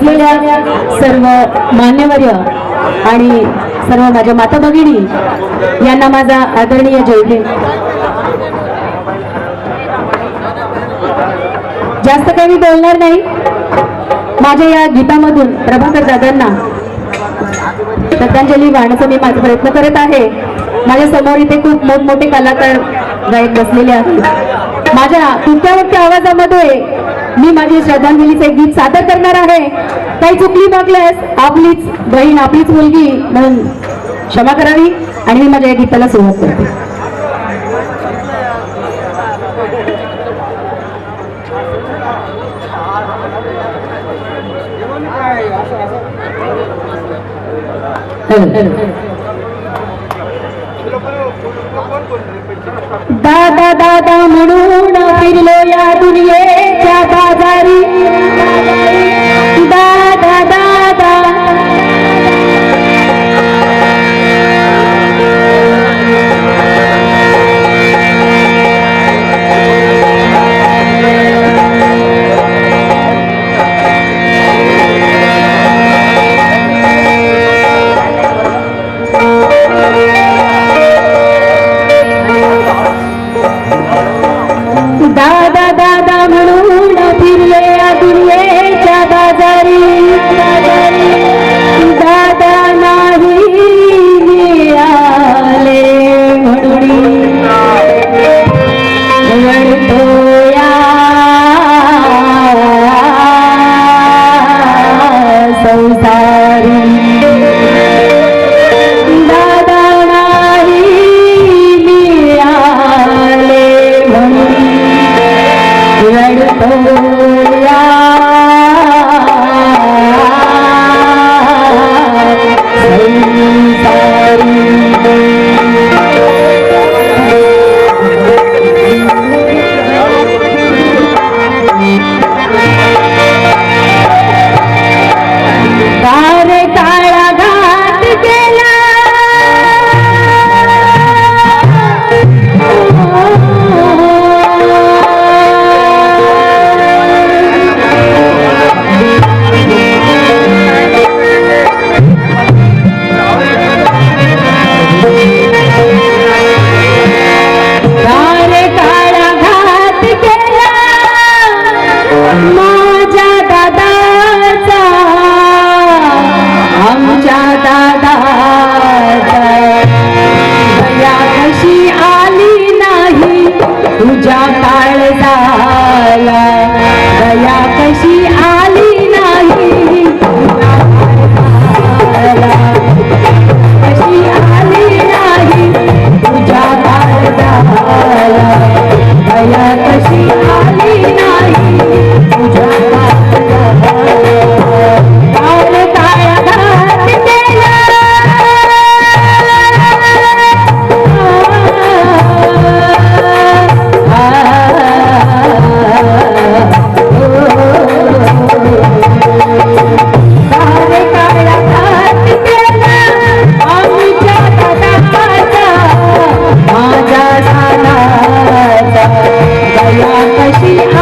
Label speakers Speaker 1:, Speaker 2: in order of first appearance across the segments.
Speaker 1: असलेल्या सर्व मान्यवर्य आणि सर्व माझ्या माता भगिनी यांना माझा आदरणीय जय जास्त काही मी बोलणार नाही. माझ्या या गीतामधून प्रभाकर दादांना श्रद्धांजली वाहण्याचा मी माझा प्रयत्न करत आहे. माझ्यासमोर इथे खूप मोठमोठे कलाकार गायक बसलेले आहेत. माझ्या तुमच्या आवाजामध्ये मी माझी श्रद्धांजलीचे एक गीत सादर करणार आहे. काही चुकली मागल्यास आपलीच बहीण आपलीच मुलगी म्हणून क्षमा करावी आणि मी माझ्या या गीताला सुरुवात करते. दादा Así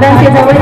Speaker 1: Gracias, abuelo.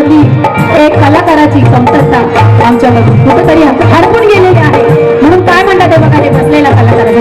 Speaker 1: जीवनातली एक कलाकाराची कमतरता आमच्याकडून कुठेतरी हडपून गेलेली आहे. म्हणून काय म्हणतात ते बघा हे बसलेला कलाकाराचा